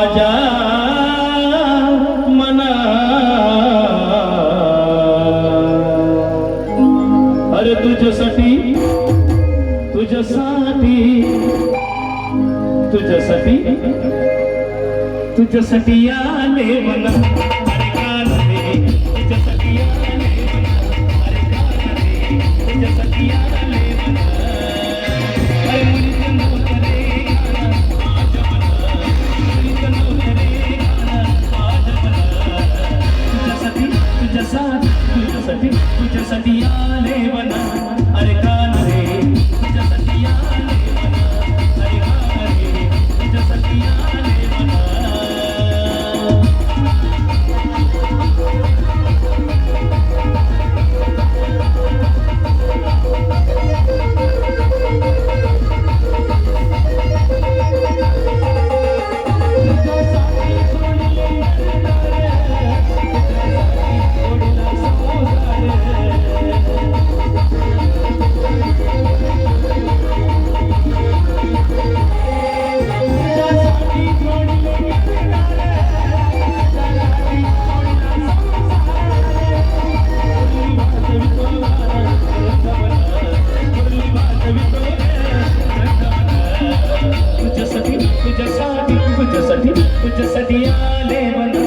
माझ्या मना। अरे तुझ्यासाठी तुझ्यासाठी तुझ्यासाठी तुझ्यासाठी आले देवना sinasabihan तुझ्यासाठी तुझ्यासाठी आले बन